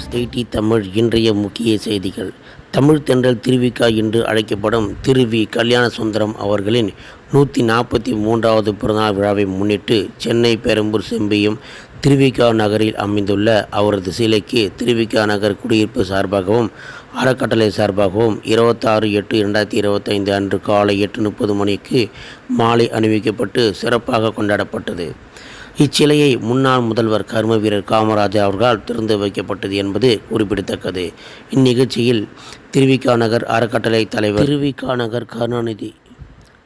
News eighty Tamil இன்றைய முக்கிய செய்திகள். தமிழ் தென்றல் திருவிக்கா என்று அழைக்கப்படும் திருவி கல்யாண சுந்தரம் அவர்களின் நூற்றி நாற்பத்தி மூன்றாவது பிறந்தநாள் விழாவை முன்னிட்டு சென்னை பெரம்பூர் செம்பியும் திருவிக்கா நகரில் அமைந்துள்ள அவரது சிலைக்கு திருவிக்கா நகர் குடியிருப்பு சார்பாகவும் அறக்கட்டளை சார்பாகவும் இருபத்தாறு எட்டு இரண்டாயிரத்தி இருபத்தைந்து அன்று காலை எட்டு முப்பது மணிக்கு மாலை அணிவிக்கப்பட்டு சிறப்பாக கொண்டாடப்பட்டது. இச்சிலையை முன்னாள் முதல்வர் கர்ம வீரர் காமராஜர் அவர்களால் திறந்து வைக்கப்பட்டது என்பது குறிப்பிடத்தக்கது. இந்நிகழ்ச்சியில் திருவிக்கா நகர் அறக்கட்டளை தலைவர் திருவிக்கா நகர் கருணாநிதி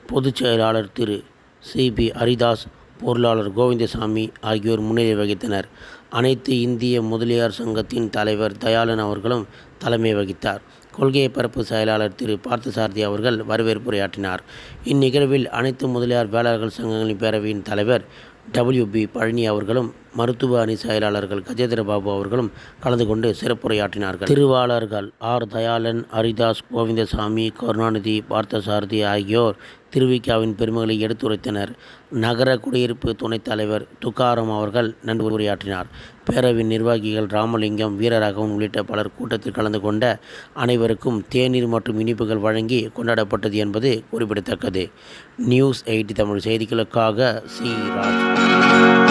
பொதுச் செயலாளர் திரு சி. பி. ஹரிதாஸ் பொருளாளர் கோவிந்தசாமி ஆகியோர் முன்னிலை வகித்தனர். அனைத்து இந்திய முதலியார் சங்கத்தின் தலைவர் தயாளன் அவர்களும் தலைமை வகித்தார். கொள்கை பரப்பு செயலாளர் திரு பார்த்தசாரதி அவர்கள் வரவேற்புரையாற்றினார். இந்நிகழ்வில் அனைத்து முதலியார் வேளாளர்கள் சங்கங்களின் பேரவையின் தலைவர் டபிள்யூ பி பழனி அவர்களும் மருத்துவ அணி செயலாளர்கள் கஜேந்திர பாபு அவர்களும் கலந்து கொண்டு சிறப்புரையாற்றினார்கள். திருவாளர்கள் ஆர் தயாளன் ஹரிதாஸ் கோவிந்தசாமி கருணாநிதி பார்த்தசாரதி ஆகியோர் திருவிக்காவின் பெருமைகளை எடுத்துரைத்தனர். நகர குடியிருப்பு துணைத் தலைவர் துக்காரம் அவர்கள் நன்றி உரையாற்றினார். பேரவையின் நிர்வாகிகள் ராமலிங்கம் வீரராகவன் உள்ளிட்ட பலர் கூட்டத்தில் கலந்து கொண்ட அனைவருக்கும் தேநீர் மற்றும் இனிப்புகள் வழங்கி கொண்டாடப்பட்டது என்பது குறிப்பிடத்தக்கது. நியூஸ் எயிட்டி தமிழ் செய்திகளுக்காக சி ராஜ்.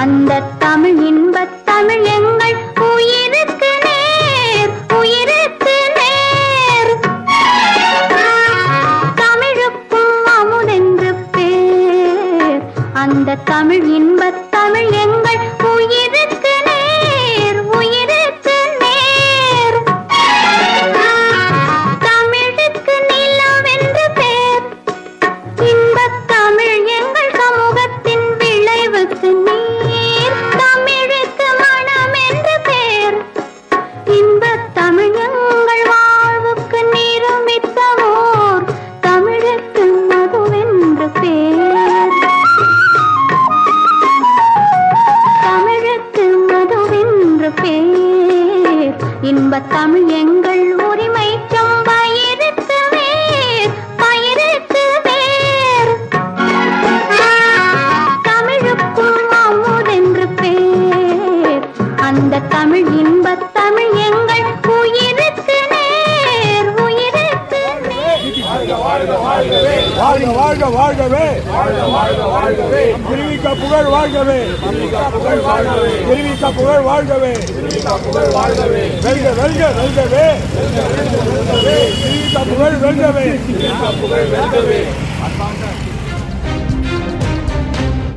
அந்த தமிழ் இன்ப தமிழ் எங்கள் உயிருக்கு நேர் உயிருக்கு நேர். தமிழுக்கும் அமுதென்று பேர். அந்த தமிழ் இன்ப தமிழ் எங்கள் உயிருக்கு நேர். இன்பத் தமிழ் எங்கள் உரிமை பயிருக்கு வேர் பயிருக்கு வேர். தமிழுக்கும் அமுதென்று பேர். அந்த தமிழ் இன்பத் தமிழ் எங்கள் உயிருக்கு நேர் உயிருக்கு நேர். வாழ்க வாழ்க வாழ்கவே. புகழ் வாழ்கவே. திருவிக்க புகழ் வாழ்கவே. வெல்க வெல்க வெல்கவே. திருவிக்க புகழ் வெல்கவே.